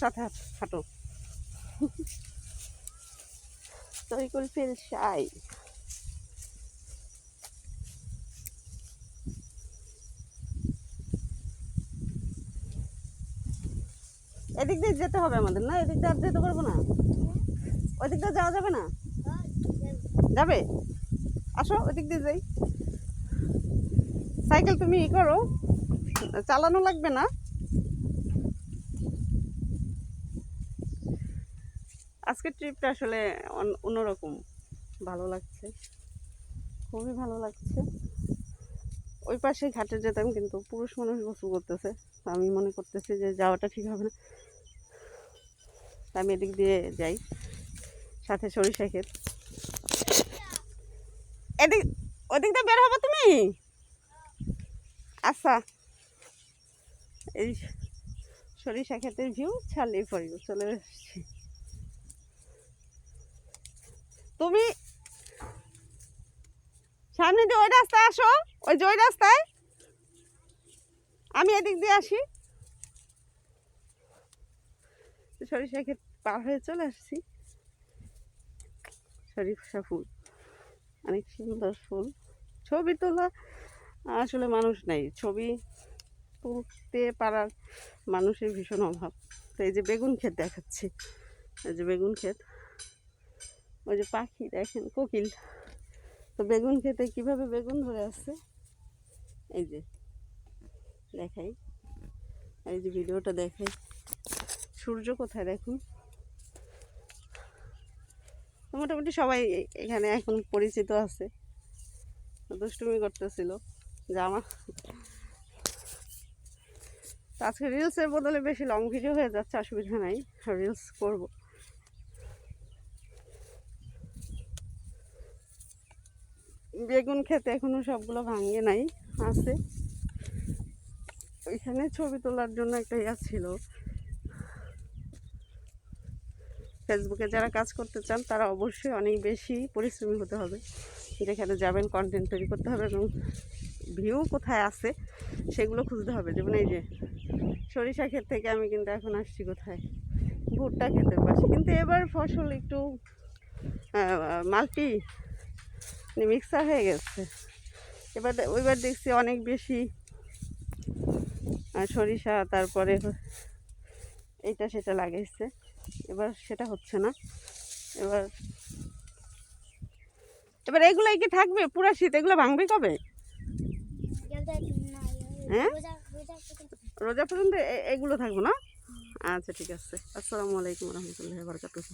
সাথে হাঁটো তরিকুল ফিল শাই। এদিক দিয়ে যেতে হবে আমাদের, না? এদিক দিয়ে যেতে পারব না? ওই দিক দিয়ে যাওয়া যাবে না? যাবে? আসো ওই দিক দিয়ে যাই। সাইকেল তুমি ই করো, চালানো লাগবে না। আজকের ট্রিপটা আসলে অন- অন্যরকম ভালো লাগছে। খুবই ভালো লাগছে। ওই পাশে ঘাটে যেতাম কিন্তু পুরুষ মানুষ গোসল করতেছে। আমি মনে করতেছি যে যাওয়াটা ঠিক হবে না। আমি এদিক দিয়ে যাই। সাথে সরিষা ক্ষেত। এদিক, ওদিক দিয়ে বের হব তুমি? আচ্ছা। এই সরিষা ক্ষেতের ভিউ ছাড়লেই পড়ি চলে এসেছি তুমি সামনে দিয়ে ওই রাস্তায় আসো, ওই যে ওই রাস্তায়। আমি এদিক দিয়ে আসি। সরিষা ক্ষেত পার হয়ে চলে আসছি। সরিষা ফুল। অনেক সুন্দর ফুল। ছবি তোলা আসলে মানুষ নেই। ছবি তুলতে পারার মানুষের ভীষণ অভাব। তো এই যে বেগুন ক্ষেত দেখাচ্ছি। এই যে বেগুন ক্ষেত। ওই যে পাখি দেখেন, কোকিল। তো বেগুন খেতে কীভাবে বেগুন ধরে আসছে এই যে, দেখাই। এই যে ভিডিওটা দেখাই। সূর্য কোথায় দেখুন? মোটামুটি সবাই এখানে এখন পরিচিত আছে। দুষ্টুমি করতেছিল যে আমার আজকে রিলসের বদলে বেশি লং ভিডিও হয়ে যাচ্ছে, অসুবিধা নাই। রিলস করব। বেগুন খেতে এখনও সবগুলো ভাঙে নাই, আছে। ওইখানে ছবি তোলার জন্য একটা ইয়া ছিল। ফেসবুকে যারা কাজ করতে চান, তারা অবশ্যই অনেক বেশি পরিশ্রমী হতে হবে। যেখানে যাবেন কন্টেন্ট তৈরি করতে হবে এবং ভিউ কোথায় আছে, সেগুলো খুঁজতে হবে। যেমন এই যে, সরিষা ক্ষেত থেকে আমি কিন্তু এখন আসছি কোথায়? ভুট্টা ক্ষেতের পাশে। কিন্তু এবার ফসল একটু মাল্টি মিক্সার হয়ে গেছে। এবার ওইবার দেখছি অনেক বেশি সরিষা, তারপরে এইটা সেটা লাগাইছে। এবার সেটা হচ্ছে না। এবার এবার এগুলাই কি থাকবে? পুরা শীত এগুলো ভাঙবে কবে? হ্যাঁ? রোজা পর্যন্ত এগুলো থাকব না? আচ্ছা ঠিক আছে। আসসালামু আলাইকুম রহমতুল্লাহ বারকাতুহ।